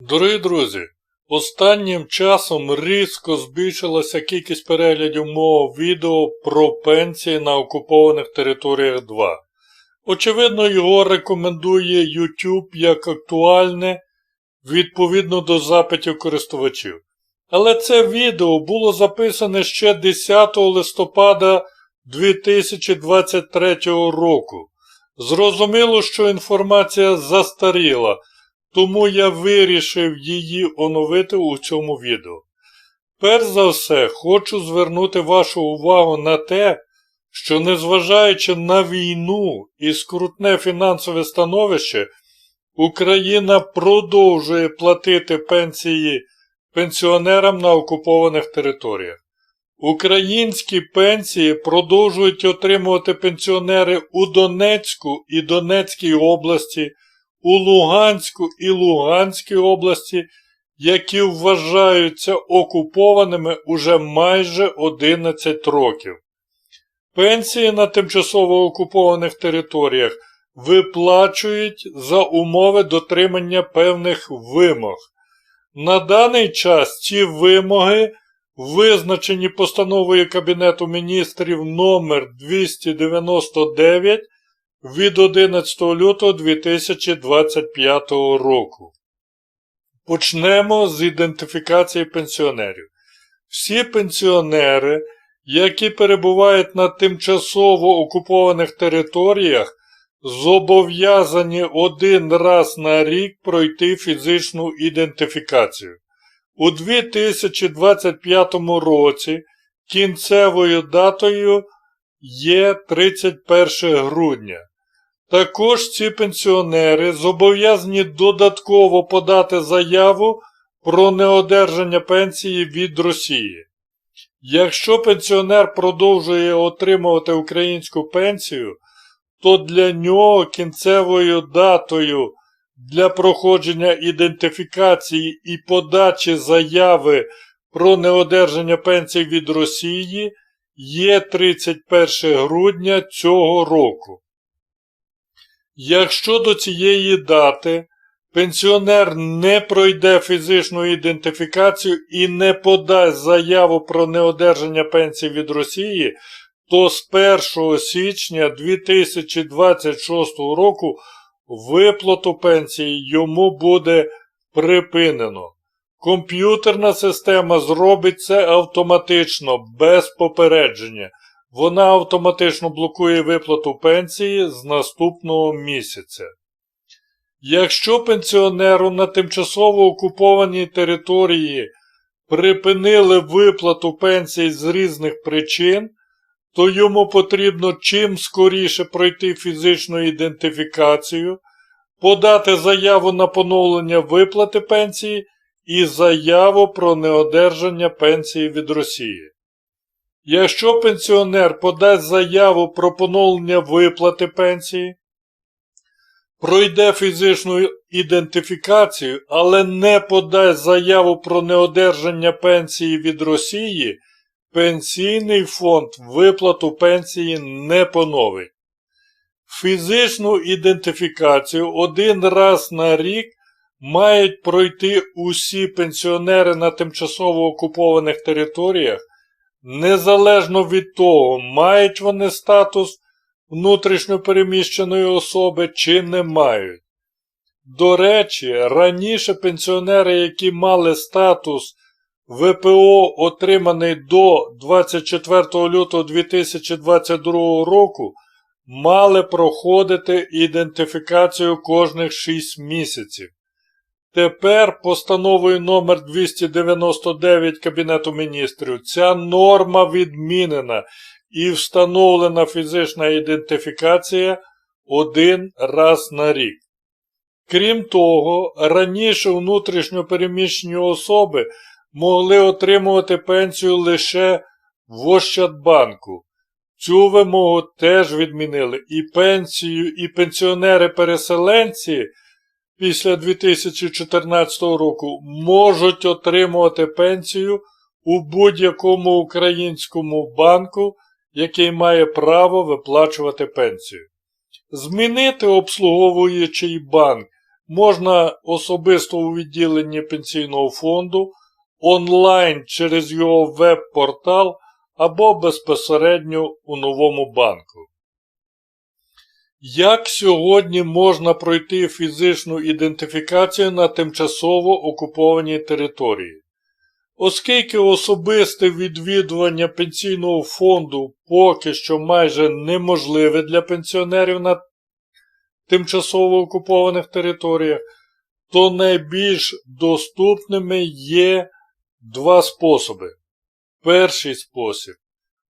Дорогі друзі, останнім часом різко збільшилася кількість переглядів мого відео про пенсії на окупованих територіях 2. Очевидно, його рекомендує YouTube як актуальне відповідно до запитів користувачів. Але це відео було записане ще 10 листопада 2023 року. Зрозуміло, що інформація застаріла, тому я вирішив її оновити у цьому відео. Перш за все, хочу звернути вашу увагу на те, що незважаючи на війну і скрутне фінансове становище, Україна продовжує платити пенсії пенсіонерам на окупованих територіях. Українські пенсії продовжують отримувати пенсіонери у Донецьку і Донецькій області, у Луганську і Луганській області, які вважаються окупованими уже майже 11 років. Пенсії на тимчасово окупованих територіях виплачують за умови дотримання певних вимог. На даний час ці вимоги визначені постановою Кабінету міністрів номер 299 від 11 лютого 2025 року. Почнемо з ідентифікації пенсіонерів. Всі пенсіонери, які перебувають на тимчасово окупованих територіях, зобов'язані один раз на рік пройти фізичну ідентифікацію. У 2025 році кінцевою датою є 31 грудня. Також ці пенсіонери зобов'язані додатково подати заяву про неодержання пенсії від Росії. Якщо пенсіонер продовжує отримувати українську пенсію, то для нього кінцевою датою для проходження ідентифікації і подачі заяви про неодержання пенсій від Росії є 31 грудня цього року. Якщо до цієї дати пенсіонер не пройде фізичну ідентифікацію і не подасть заяву про неодержання пенсій від Росії, то з 1 січня 2026 року виплату пенсії йому буде припинено. Комп'ютерна система зробить це автоматично, без попередження. Вона автоматично блокує виплату пенсії з наступного місяця. Якщо пенсіонеру на тимчасово окупованій території припинили виплату пенсії з різних причин, то йому потрібно чим скоріше пройти фізичну ідентифікацію, подати заяву на поновлення виплати пенсії і заяву про неодержання пенсії від Росії. Якщо пенсіонер подасть заяву про поновлення виплати пенсії, пройде фізичну ідентифікацію, але не подасть заяву про неодержання пенсії від Росії, Пенсійний фонд виплату пенсії не поновить. Фізичну ідентифікацію один раз на рік мають пройти усі пенсіонери на тимчасово окупованих територіях, незалежно від того, мають вони статус внутрішньопереміщеної особи чи не мають. До речі, раніше пенсіонери, які мали статус ВПО, отриманий до 24 лютого 2022 року, мали проходити ідентифікацію кожних 6 місяців. Тепер постановою номер 299 Кабінету міністрів ця норма відмінена і встановлена фізична ідентифікація один раз на рік. Крім того, раніше внутрішньопереміщені особи могли отримувати пенсію лише в Ощадбанку. Цю вимогу теж відмінили і пенсію, і пенсіонери-переселенці після 2014 року можуть отримувати пенсію у будь-якому українському банку, який має право виплачувати пенсію. Змінити обслуговуючий банк можна особисто у відділенні пенсійного фонду, онлайн через його веб-портал або безпосередньо у новому банку. Як сьогодні можна пройти фізичну ідентифікацію на тимчасово окупованій території? Оскільки особисте відвідування пенсійного фонду поки що майже неможливе для пенсіонерів на тимчасово окупованих територіях, то найбільш доступними є два способи. Перший спосіб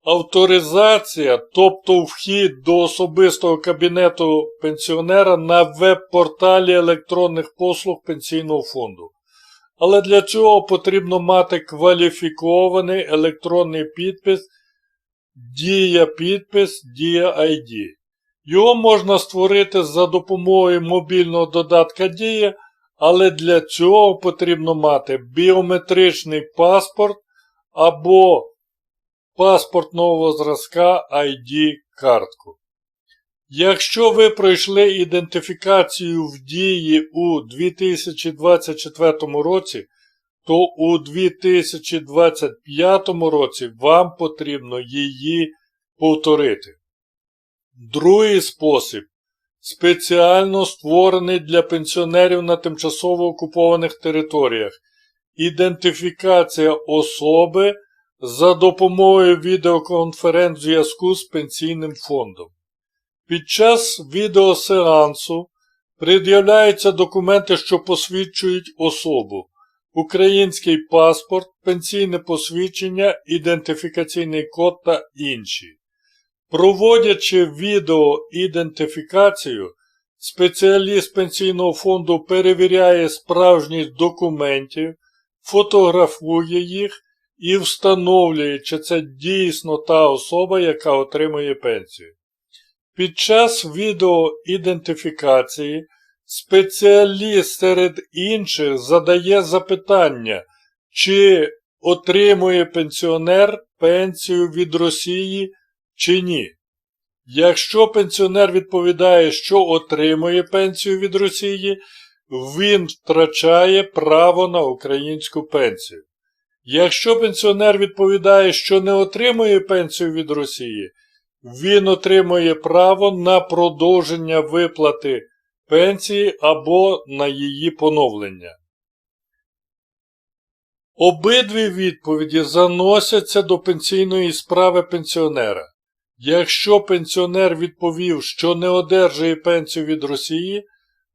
авторизація, тобто вхід до особистого кабінету пенсіонера на веб-порталі електронних послуг пенсійного фонду. Але для цього потрібно мати кваліфікований електронний підпис Дія підпис Дія ID. Його можна створити за допомогою мобільного додатка Дія, але для цього потрібно мати біометричний паспорт або паспорт нового зразка ID-картку. Якщо ви пройшли ідентифікацію в дії у 2024 році, то у 2025 році вам потрібно її повторити. Другий спосіб спеціально створений для пенсіонерів на тимчасово окупованих територіях. Ідентифікація особи за допомогою відеоконференц-зв'язку з пенсійним фондом. Під час відеосеансу пред'являються документи, що посвідчують особу, український паспорт, пенсійне посвідчення, ідентифікаційний код та інші. Проводячи відеоідентифікацію, спеціаліст пенсійного фонду перевіряє справжність документів, фотографує їх і встановлює, чи це дійсно та особа, яка отримує пенсію. Під час відеоідентифікації спеціаліст серед інших задає запитання, чи отримує пенсіонер пенсію від Росії чи ні. Якщо пенсіонер відповідає, що отримує пенсію від Росії, він втрачає право на українську пенсію. Якщо пенсіонер відповідає, що не отримує пенсію від Росії, він отримує право на продовження виплати пенсії або на її поновлення. Обидві відповіді заносяться до пенсійної справи пенсіонера. Якщо пенсіонер відповів, що не одержує пенсію від Росії,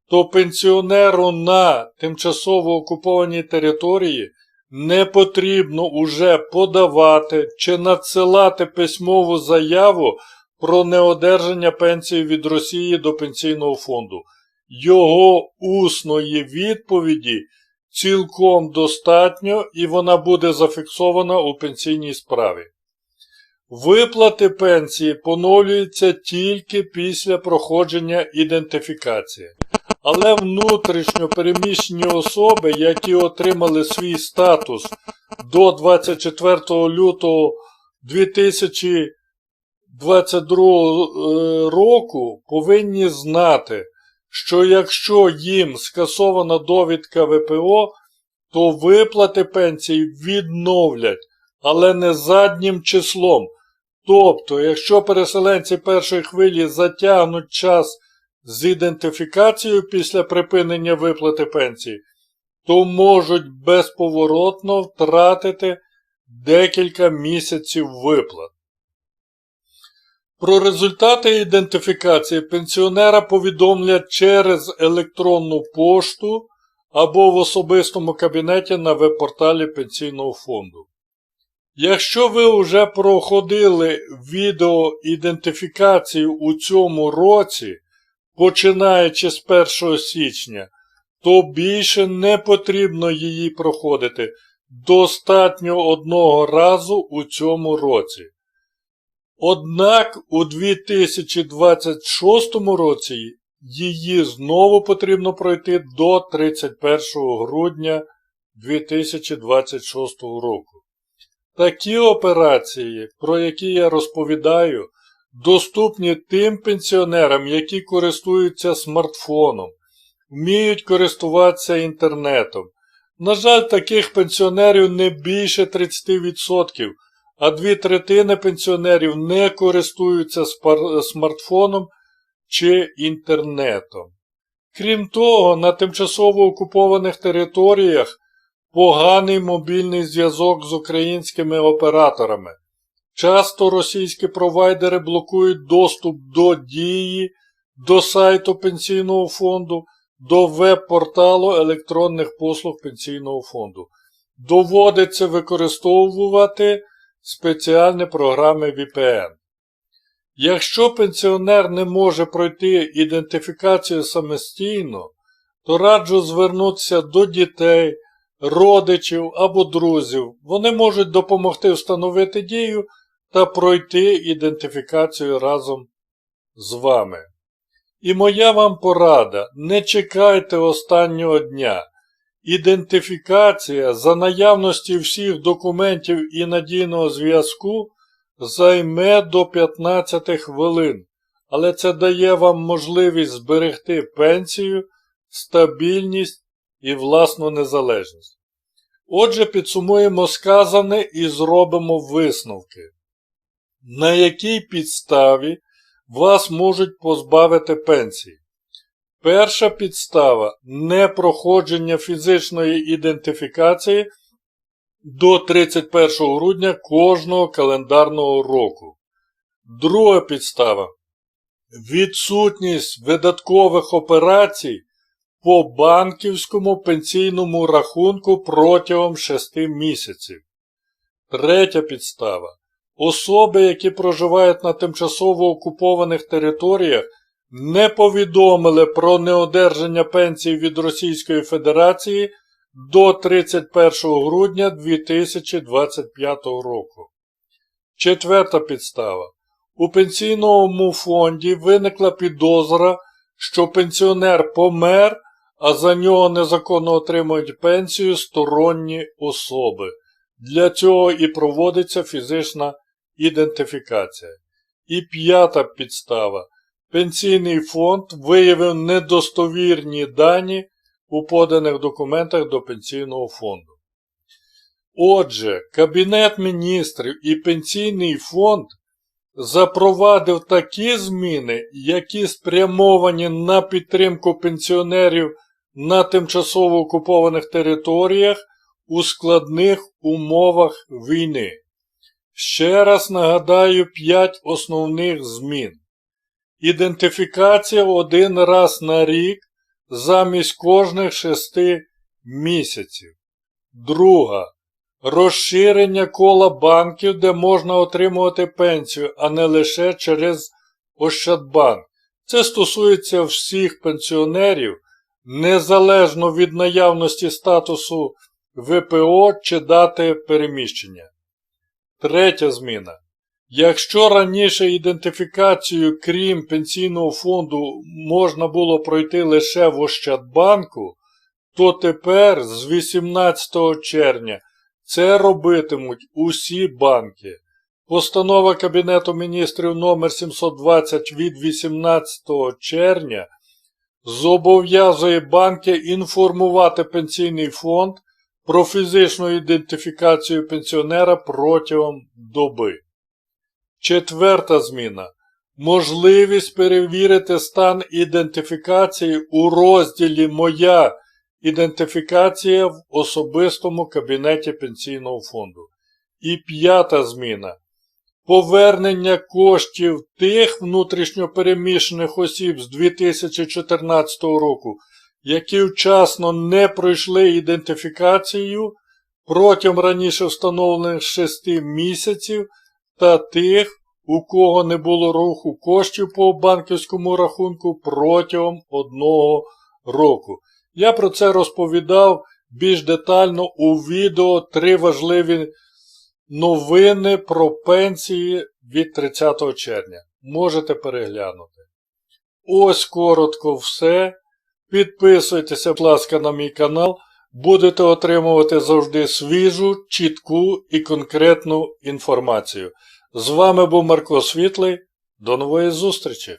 то пенсіонеру на тимчасово окупованій території не потрібно уже подавати чи надсилати письмову заяву про неодержання пенсії від Росії до пенсійного фонду. Його усної відповіді цілком достатньо і вона буде зафіксована у пенсійній справі. Виплати пенсії поновлюються тільки після проходження ідентифікації. Але внутрішньо переміщені особи, які отримали свій статус до 24 лютого 2022 року, повинні знати, що якщо їм скасована довідка ВПО, то виплати пенсії відновлять, але не заднім числом. Тобто, якщо переселенці першої хвилі затягнуть час з ідентифікацією після припинення виплати пенсії, то можуть безповоротно втратити декілька місяців виплат. Про результати ідентифікації пенсіонера повідомлять через електронну пошту або в особистому кабінеті на веб-порталі Пенсійного фонду. Якщо ви вже проходили відеоідентифікацію у цьому році, починаючи з 1 січня, то більше не потрібно її проходити достатньо одного разу у цьому році. Однак у 2026 році її знову потрібно пройти до 31 грудня 2026 року. Такі операції, про які я розповідаю, доступні тим пенсіонерам, які користуються смартфоном. вміють користуватися інтернетом. На жаль, таких пенсіонерів не більше 30%, а дві третини пенсіонерів не користуються смартфоном чи інтернетом. Крім того, на тимчасово окупованих територіях поганий мобільний зв'язок з українськими операторами. Часто російські провайдери блокують доступ до дії, до сайту пенсійного фонду, до веб-порталу електронних послуг пенсійного фонду. Доводиться використовувати спеціальні програми VPN. Якщо пенсіонер не може пройти ідентифікацію самостійно, то раджу звернутися до дітей, родичів або друзів. Вони можуть допомогти встановити дію та пройти ідентифікацію разом з вами. І моя вам порада: не чекайте останнього дня. Ідентифікація за наявності всіх документів і надійного зв'язку займе до 15 хвилин, але це дає вам можливість зберегти пенсію, стабільність і власну незалежність. Отже, підсумуємо сказане і зробимо висновки. На якій підставі вас можуть позбавити пенсії? Перша підстава непроходження фізичної ідентифікації до 31 грудня кожного календарного року. Друга підстава відсутність видаткових операцій по банківському пенсійному рахунку протягом 6 місяців. Третя підстава. Особи, які проживають на тимчасово окупованих територіях, не повідомили про неодержання пенсій від Російської Федерації до 31 грудня 2025 року. Четверта підстава. У пенсійному фонді виникла підозра, що пенсіонер помер, а за нього незаконно отримують пенсію сторонні особи. Для цього і проводиться фізична ідентифікація. І п'ята підстава. Пенсійний фонд виявив недостовірні дані у поданих документах до пенсійного фонду. Отже, Кабінет міністрів і Пенсійний фонд запровадив такі зміни, які спрямовані на підтримку пенсіонерів на тимчасово окупованих територіях у складних умовах війни. Ще раз нагадаю 5 основних змін. Ідентифікація один раз на рік замість кожних 6 місяців. Друга. Розширення кола банків, де можна отримувати пенсію, а не лише через Ощадбанк. Це стосується всіх пенсіонерів, незалежно від наявності статусу ВПО чи дати переміщення. Третя зміна. Якщо раніше ідентифікацію, крім пенсійного фонду, можна було пройти лише в Ощадбанку, то тепер з 18 червня це робитимуть усі банки. Постанова Кабінету міністрів номер 720 від 18 червня зобов'язує банки інформувати пенсійний фонд про фізичну ідентифікацію пенсіонера протягом доби. Четверта зміна. Можливість перевірити стан ідентифікації у розділі Моя ідентифікація в особистому кабінеті пенсійного фонду. І п'ята зміна. Повернення коштів тих внутрішньопереміщених осіб з 2014 року, які вчасно не пройшли ідентифікацію протягом раніше встановлених 6 місяців та тих, у кого не було руху коштів по банківському рахунку протягом одного року. Я про це розповідав більш детально у відео три важливі новини про пенсії від 30 червня. Можете переглянути. Ось коротко все. Підписуйтеся, будь ласка, на мій канал. Будете отримувати завжди свіжу, чітку і конкретну інформацію. З вами був Марко Світлий. До нової зустрічі!